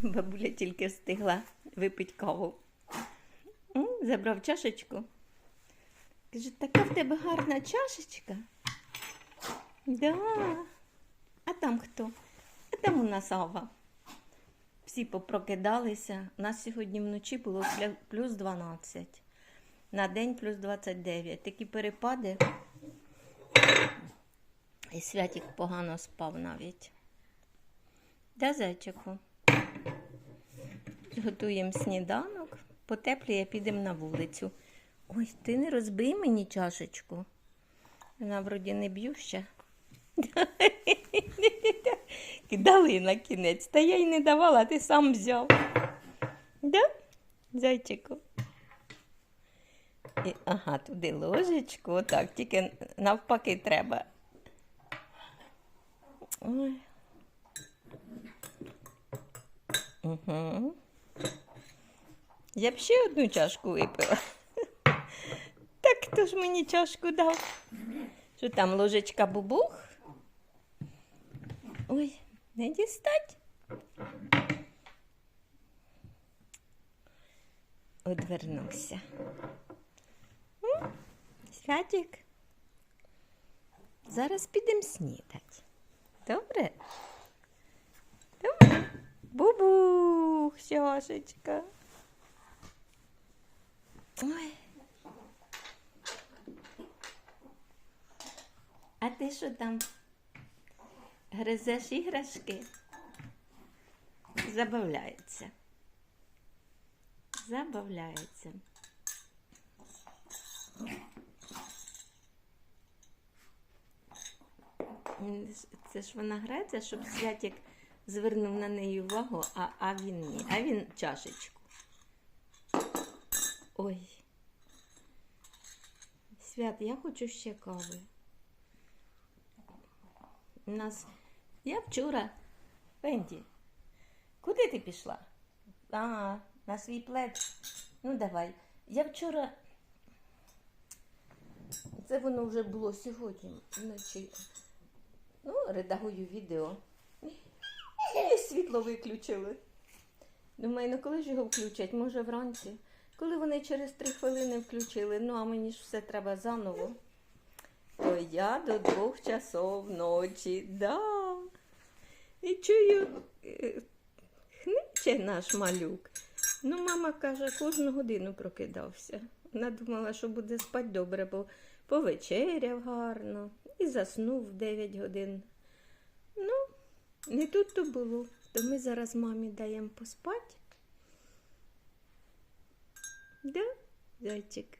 Бабуля тільки встигла випити каву. Забрав чашечку. Каже, така в тебе гарна чашечка. Да. А там хто? А там у нас Ава. Всі попрокидалися. У нас сьогодні вночі було плюс 12. На день плюс 29. Такі перепади. І святик погано спав навіть. Да, зайчику? Готуємо сніданок, потепліє, підемо на вулицю. Ой, ти не розбий мені чашечку. Вона вроді не б'юща. Дали на кінець, та я й не давала, ти сам взяв. Да? Зайчику? І, ага, туди ложечку, отак, тільки навпаки треба. Ой. Угу. Я б ще одну чашку випила. Так хто ж мені чашку дав? Що там ложечка бубух? Ой, не дістать. Одвернувся. Святик. Зараз підемо снідати. Добре? Добре. Бубух, чашечка. Ой. А ти що там? Гризеш іграшки? Забавляється. Забавляється. Це ж вона грається, щоб святик звернув на неї увагу, а, а він ні. А він чашечку. Ой. Свят, я хочу ще кави. У нас. Я вчора. Венді, куди ти пішла? А, на свій плеч. Ну, давай. Я вчора. Це воно вже було сьогодні вночі. Ну, редагую відео. І світло виключили. Думаю, ну коли ж його включать? Може вранці. Коли вони через три хвилини включили, ну а мені ж все треба заново. То я до двох часов ночі, да. І чую, е, хниче наш малюк. Ну, мама каже, кожну годину прокидався. Вона думала, що буде спати добре, бо повечеряв гарно і заснув в 9 годин. Ну, не тут то було. То ми зараз мамі даємо поспати. Да, зайчик?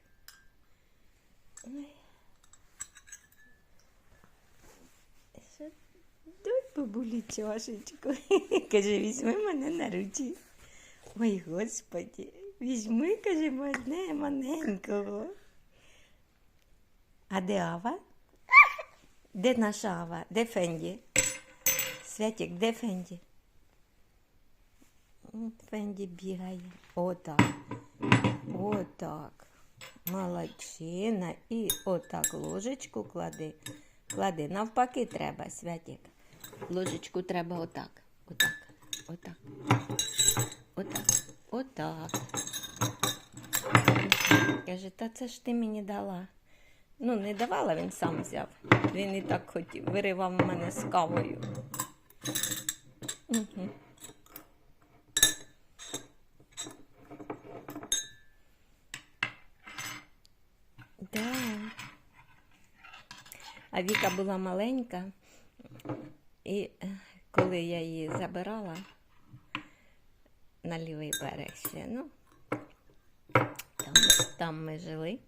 Дай бабулі чашечку. Каже, візьми мене на руці. Ой, господі, візьми, каже, мене маленького. А де Ава? Де наша Ава? Де Фенді? Святик, де Фенді? Фенді бігає. Отак. Отак. Молодчина. І отак ложечку клади. Клади. Навпаки треба, Святик. Ложечку треба отак. Отак. Отак. Отак. Отак. Каже, та це ж ти мені дала. Ну, не давала, він сам взяв. Він і так хотів, виривав мене з кавою. Угу. Да. А Віка була маленька, і е, коли я її забирала на лівий берег ще, ну, там, там ми жили.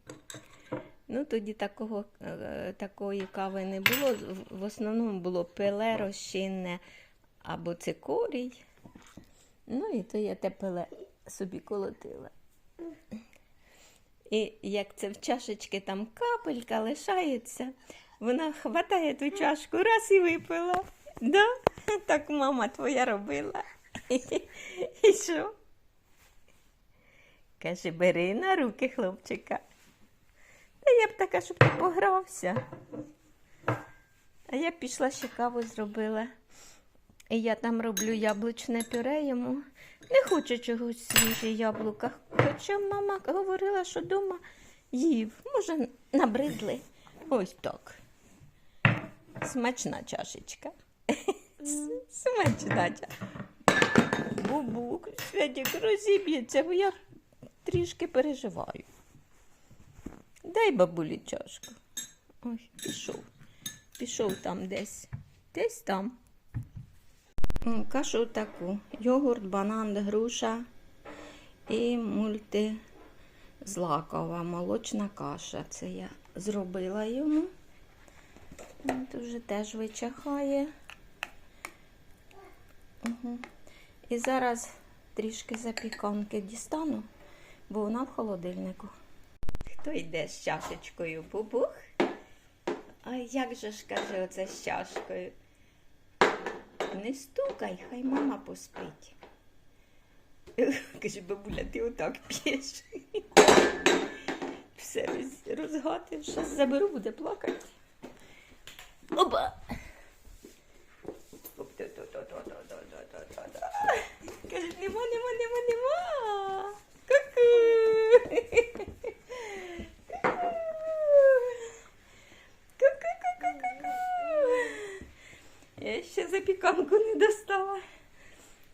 Ну, тоді такого, е, такої кави не було. В- основному було пиле розчинне або цикорій. Ну, і то я те пиле собі колотила. І як це в чашечки там капелька лишається, вона хватає ту чашку, раз і випила. Да? Так мама твоя робила. І що? Каже, бери на руки хлопчика. Та я б така, щоб ти погрався. А я пішла ще каву зробила. І я там роблю яблучне пюре йому. Не хоче чогось свіжі яблука. Хоча мама говорила, що вдома їв. Може, набридли. Ось так. Смачна чашечка. Смачна чашечка. Бубук, Святик, розіб'ється, бо я трішки переживаю. Дай бабулі чашку. Ой, пішов. Пішов там десь. Десь там. Кашу таку. Йогурт, банан, груша і мультизлакова молочна каша. Це я зробила йому. От уже теж вичахає. Угу. І зараз трішки запіканки дістану, бо вона в холодильнику. Хто йде з чашечкою? Бубух? Ай, як же ж каже оце з чашкою? не стукай, хай мама поспить. Каже, бабуля, ти отак п'єш. Все розгатив, зараз заберу, буде плакати. Опа! Каже, нема, нема, нема, нема. Ку-ку! Ще запіканку не достала.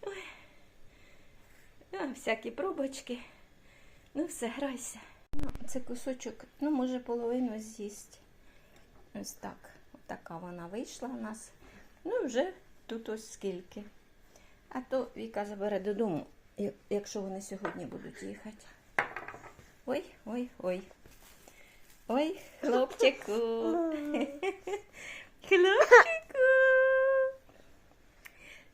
Ой. А, всякі пробочки. Ну, все, грайся. Ну, це кусочок, ну, може, половину з'їсть. Ось так. Така вона вийшла у нас. Ну, вже тут ось скільки. А то Віка забере додому, якщо вони сьогодні будуть їхати. Ой, ой, ой. Ой, хлопчику. Хлопчику.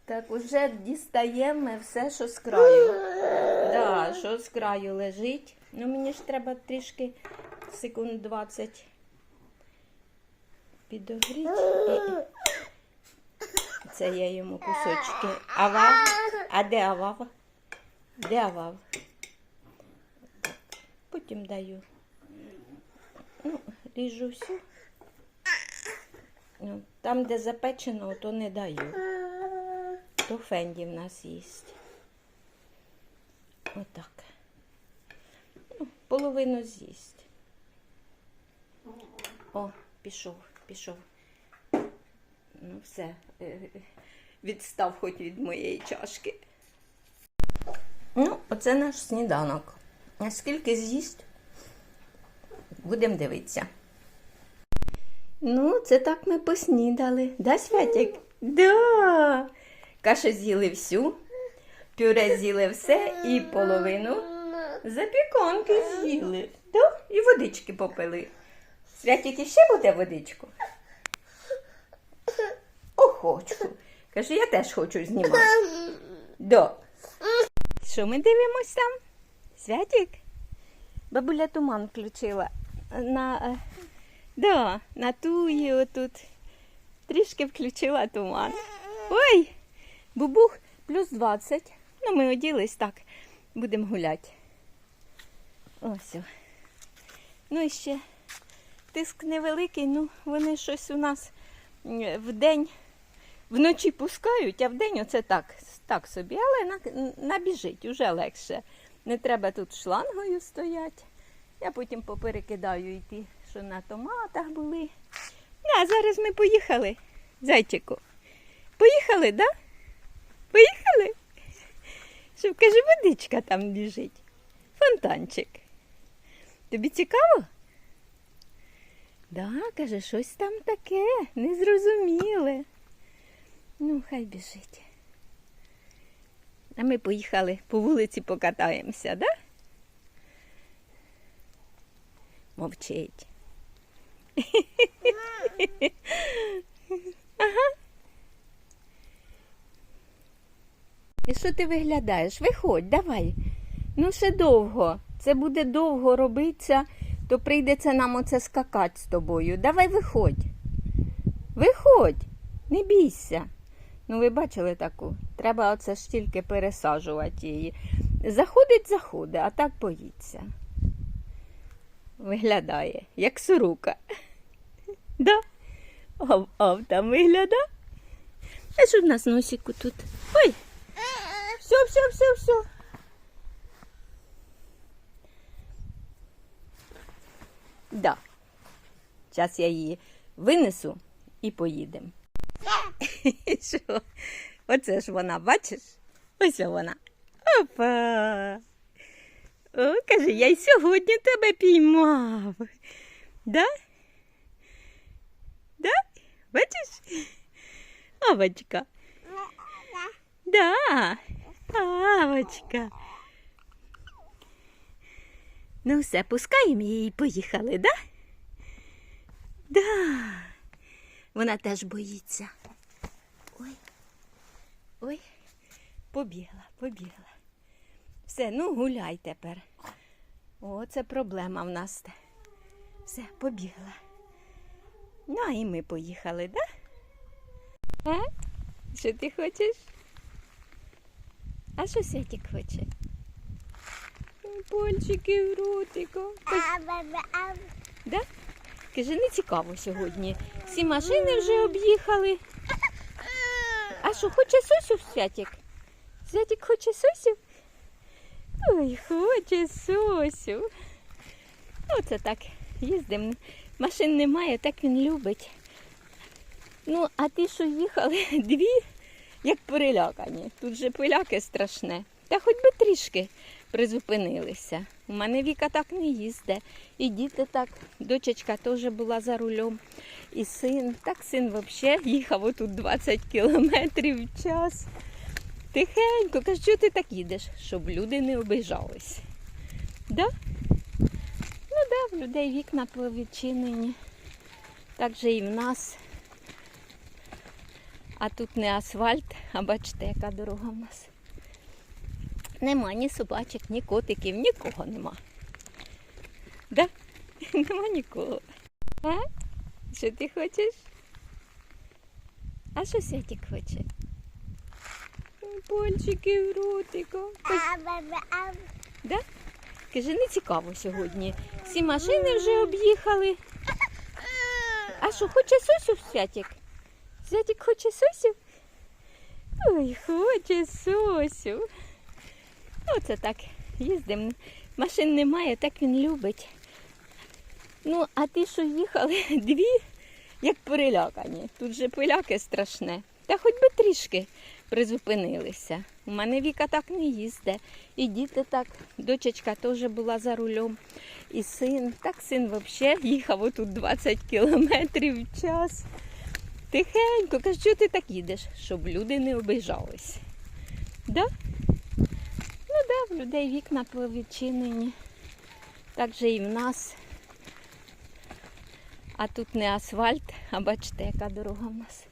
Так, уже дістаємо все, що з краю. Да, що з краю лежить. Ну, мені ж треба трішки секунд 20 підогріти. Це я йому кусочки. Авав? А де авав? Де авав? Потім даю. Ну, ріжу всю. Ну, Там, де запечено, то не даю. То фенді в нас їсть. Отак. Ну, половину з'їсть. О, пішов, пішов. Ну, все. е, Відстав хоч від моєї чашки. Ну, оце наш сніданок. А скільки з'їсть? Будемо дивитися. Ну, це так ми поснідали. Да, Святик? Да. Кашу з'їли всю, пюре з'їли все і половину запіканки з'їли. І водички попили. Святик іще буде водичку? Охочу. Каже, я теж хочу знімати. Да. Що ми дивимось там? Святик? Бабуля туман включила. На, е, да, на туї отут. Трішки включила туман. Ой, бубух плюс 20. Ну, ми оділись так. Будемо гуляти. Ось. Ну і ще тиск невеликий, ну вони щось у нас м, вдень вночі пускають, а вдень оце так, так собі, але набіжить уже легше. Не треба тут шлангою стояти. Я потім поперекидаю ті, що на томатах були. Ну, А зараз ми поїхали, зайчику. Поїхали, да? Поїхали? Що, каже, водичка там біжить. Фонтанчик. Тобі цікаво? Да, каже, щось там таке, незрозуміле. Ну, хай біжить. А ми поїхали по вулиці покатаємося, да? Мовчить. Ага. І що ти виглядаєш? Виходь, давай. Ну, ще довго. Це буде довго робитися, то прийдеться нам оце скакати з тобою. Давай виходь. Виходь, не бійся. Ну, ви бачили таку? Треба оце ж пересаджувати її. Заходить, заходить, а так боїться. Виглядає, як сорока. Да? Ав там виглядає. А що в нас носику тут? Ой! Все, все, все, все. Да. Зараз я її винесу і поїдемо. Що? Оце ж вона, бачиш? Ось вона. Опа. О, каже, я й сьогодні тебе піймав. Да? Да? Бачиш? Авочка. Да. Авочка. Ну все, пускаємо її і поїхали, да? Да. Вона теж боїться. Ой. Ой. Побігла, побігла. Все, ну гуляй тепер. О, це проблема в нас. Все, побігла. Ну, і ми поїхали, да? А? Що ти хочеш? А що Святик хоче? Польчики в ротику. Да? Каже, не цікаво сьогодні. Всі машини вже об'їхали. А що, хоче сосю Святик? Святик хоче сосю? Ой, хоче сосю. Оце так їздимо. Машин немає, так він любить. Ну, а ті, що їхали, дві, як перелякані. Тут же поляки страшне. Та хоч би трішки призупинилися. У мене Віка так не їздить. І діти так, дочечка теж була за рулем. І син, так син взагалі їхав отут 20 кілометрів в час. Тихенько, каже, що ти так їдеш, щоб люди не обижались. Да? Ну да, в людей вікна повідчинені. Так же і в нас. А тут не асфальт, а бачите, яка дорога в нас. Нема ні собачок, ні котиків, нікого нема. Да? Нема нікого. А? Що ти хочеш? А що Святик хоче? Польчики в ротику. Да? Каже, не цікаво сьогодні. Всі машини вже об'їхали. А що, хоче сосю Святик? Святик хоче сосю? Ой, хоче сосю. Оце так їздимо. Машин немає, так він любить. Ну, а ті, що їхали, дві, як перелякані. Тут же поляки страшне. Та хоч би трішки призупинилися. У мене Віка так не їздить. І діти так, дочечка теж була за рулем. І син, так син взагалі їхав отут 20 кілометрів в час. Тихенько, каже, що ти так їдеш, щоб люди не обижались. Да? Ну да, в людей вікна повідчинені. Так же і в нас. А тут не асфальт, а бачите, яка дорога в нас.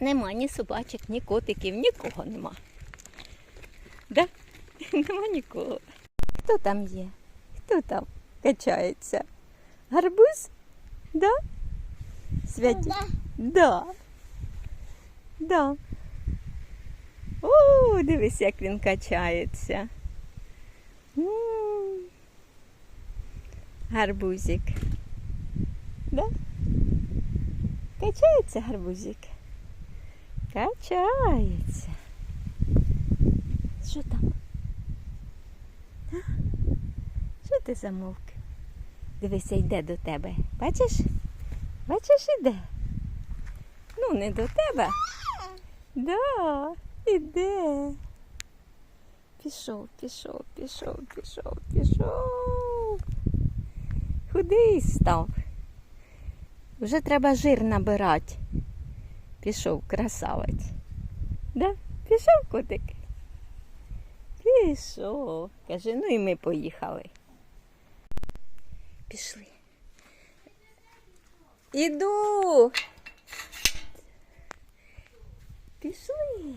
Нема ні собачок, ні котиків, нікого нема. Да? Нема нікого. Хто там є? Хто там качається? Гарбуз? Да? Святі? Да. Да. О, дивись, як він качається. М. Гарбузик. Да? Качається гарбузик. Качається. Що там? А? Що ти замовк? Дивися, йде до тебе. Бачиш? Бачиш, іде? Ну, не до тебе. Да, іде. Пішов, пішов, пішов, пішов, пішов. Худий став. Вже треба жир набирати. Пішов красавець. Да? Пішов котик. Пішов. Каже, ну і ми поїхали. Пішли. Іду. Пішли.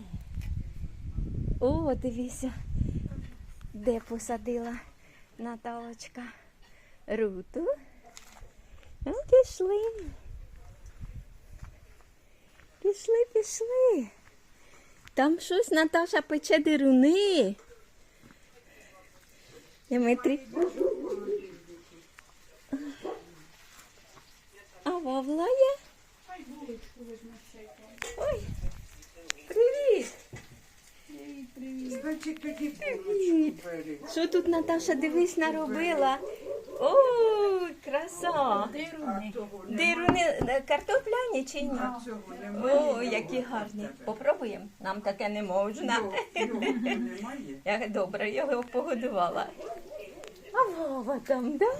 О, дивися, де посадила Наталочка руту. Ну, пішли. Пішли, пішли. Там щось Наташа пече дируни. Дмитрій. Булочку визначайте. Ой, привіт! Привіт, привіт. Значить, тоді булочку бери. Що тут Наташа дивись наробила? Ой, краса! Де А руни? того Дируни е, картопляні чи ні? А цього немає. О, які гарні. Попробуємо. Нам таке не можна. Його, немає. Я добре його погодувала. А Вова там, да?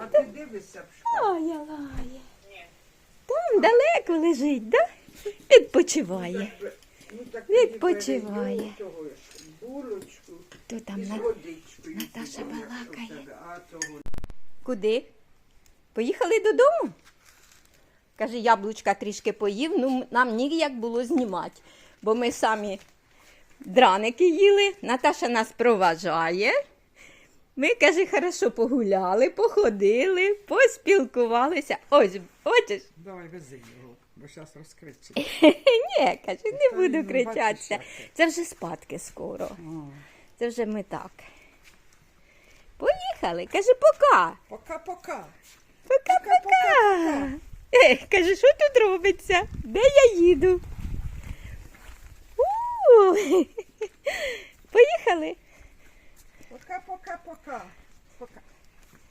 А ти дивишся в. Ой, лає. Там далеко лежить, да? Відпочиває. Ну, так тоді Відпочиває. бери його, ж, Булочку То там і на... Наташа сюди, балакає. якщо тебе. А того Куди? Поїхали додому? Каже, яблучка трішки поїв, ну нам ніяк було знімати, бо ми самі драники їли, Наташа нас проважає. Ми, каже, хорошо погуляли, походили, поспілкувалися. Ось, бачиш? Давай вези його, бо зараз розкричить. Ні, каже, не Та буду ну, кричатися. як Це вже спадки скоро. Це вже ми так. Поїхали. Каже, пока. Пока-пока. Пока-пока. Е, каже, що тут робиться? Де я їду? У, Поїхали. Пока-пока-пока. Пока.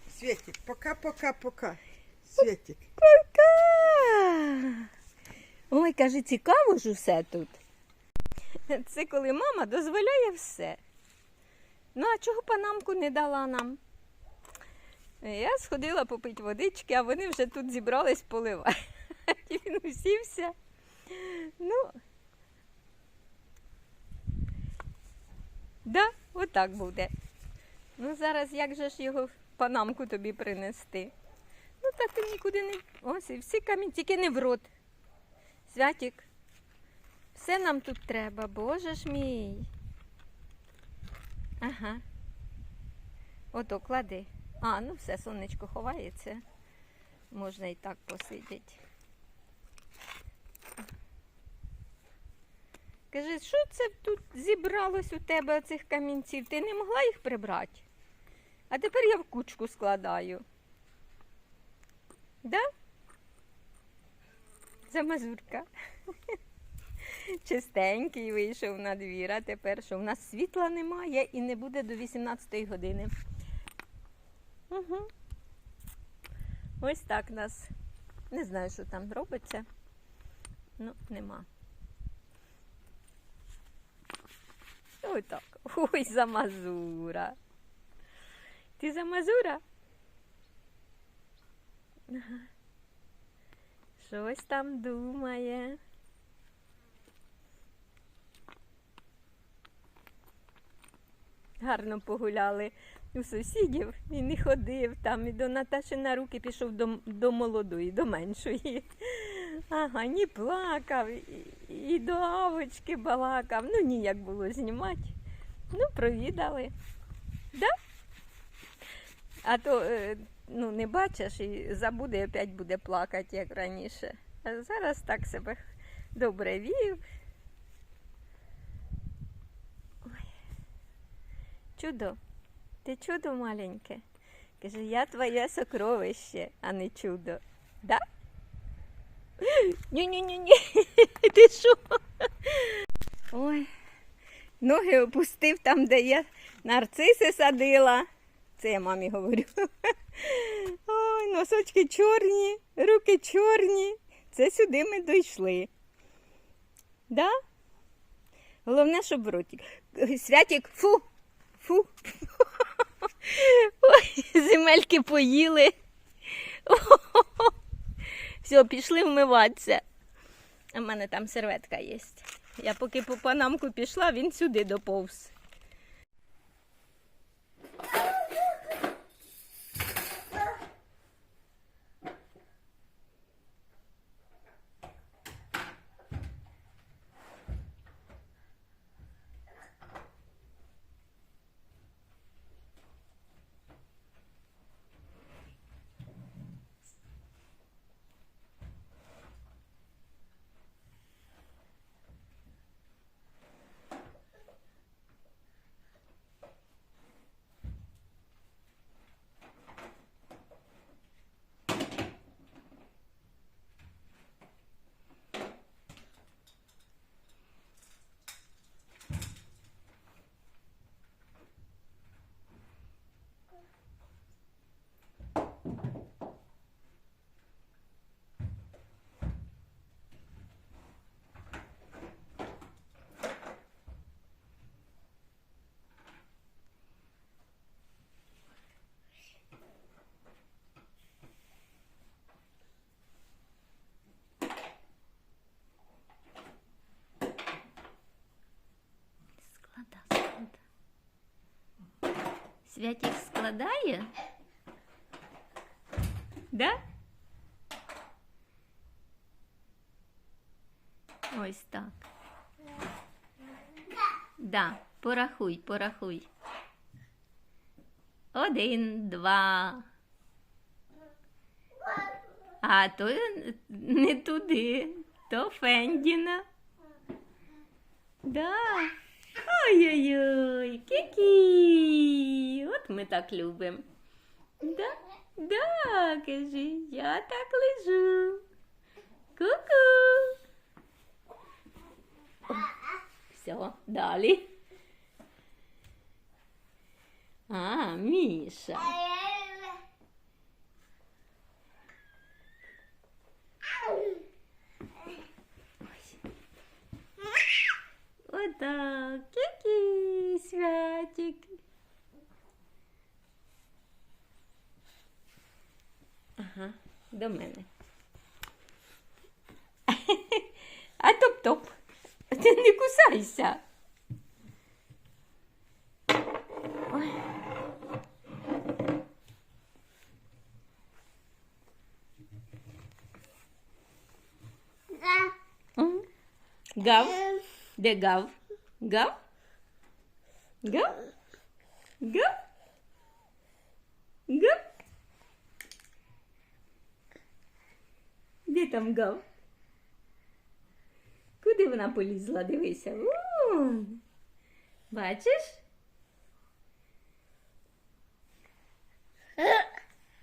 Светик, пока-пока-пока. Светик. Пока. Ой, каже, цікаво ж усе тут. Це коли мама дозволяє все. Ну, а чого панамку не дала нам? Я сходила попити водички, а вони вже тут зібрались поливати. І він усівся. Ну, да, отак буде. Ну, зараз як же ж його в панамку тобі принести? Ну, та ти нікуди не. Ось і всі камінь, тільки не в рот. Святік. Все нам тут треба, боже ж мій. Ага. Ото клади. А, ну все, сонечко ховається. Можна і так посидіти. Кажи, що це тут зібралось у тебе оцих камінців? Ти не могла їх прибрати? А тепер я в кучку складаю. Да? Це мазурка. Чистенький вийшов на двір, а тепер що? У нас світла немає і не буде до 18 години. Угу. Ось так нас. Не знаю, що там робиться. Ну, нема. Ой так. Ой, замазура. Ти замазура? Ага. Щось там думає. Гарно погуляли у сусідів і не ходив там, і до Наташі на руки пішов до, до молодої, до меншої. Ага, ні плакав, і, і до авочки балакав. Ну, ніяк було знімати. Ну, провідали. Да? А то е, ну, не бачиш і забуде, і опять буде плакати, як раніше. А зараз так себе добре вів. Ой. Чудо, ти чудо маленьке. Каже, я твоє сокровище, а не чудо. Да? Ні-ні-ні-ні. Ти що? Ой. Ноги опустив там, де я нарциси садила. Це я мамі говорю. Ой, носочки чорні, руки чорні. Це сюди ми дійшли. Да? Головне, щоб ротик. Святік, фу, фу. Ой, земельки поїли. Все, пішли вмиватися. В мене там серветка є. Я поки по панамку пішла, він сюди доповз. Святік складає? Да? Ось так. Да, порахуй, порахуй. Один, два. А то не туди, то Фендіна. Да. Ой-ой-ой, кікі. От ми так любимо. Да, да, кажи, я так лежу. Ку-ку. Все, далі. А, Міша. До мене. А топ-топ. Ти не кусайся. Ой. М. Гав. Де гав? Гав? Гав? Гав? Гав? Де там гав? Куди вона полізла? Дивися. У, Бачиш?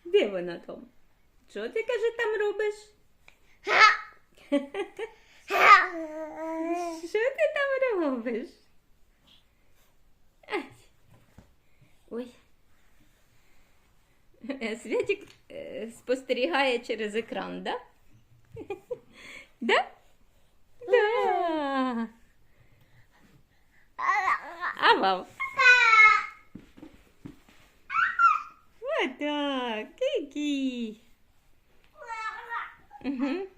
Де вона там? Що ти каже там робиш? Що ти там робиш? Ой. Е, Святик е, спостерігає через екран, да? Да? Да. А вау. Вот так, кики. Угу.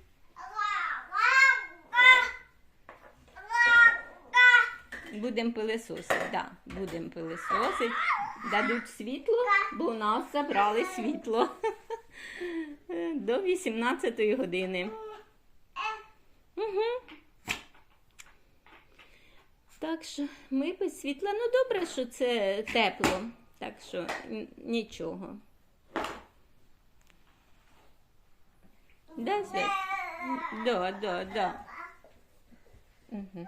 Будемо пилисосити, да, будемо пилисосити. Дадуть світло, бо у нас забрали світло до 18 години. Угу. Так що ми без світла. Ну добре, що це тепло, так що нічого. Да? Да, да, да. Угу.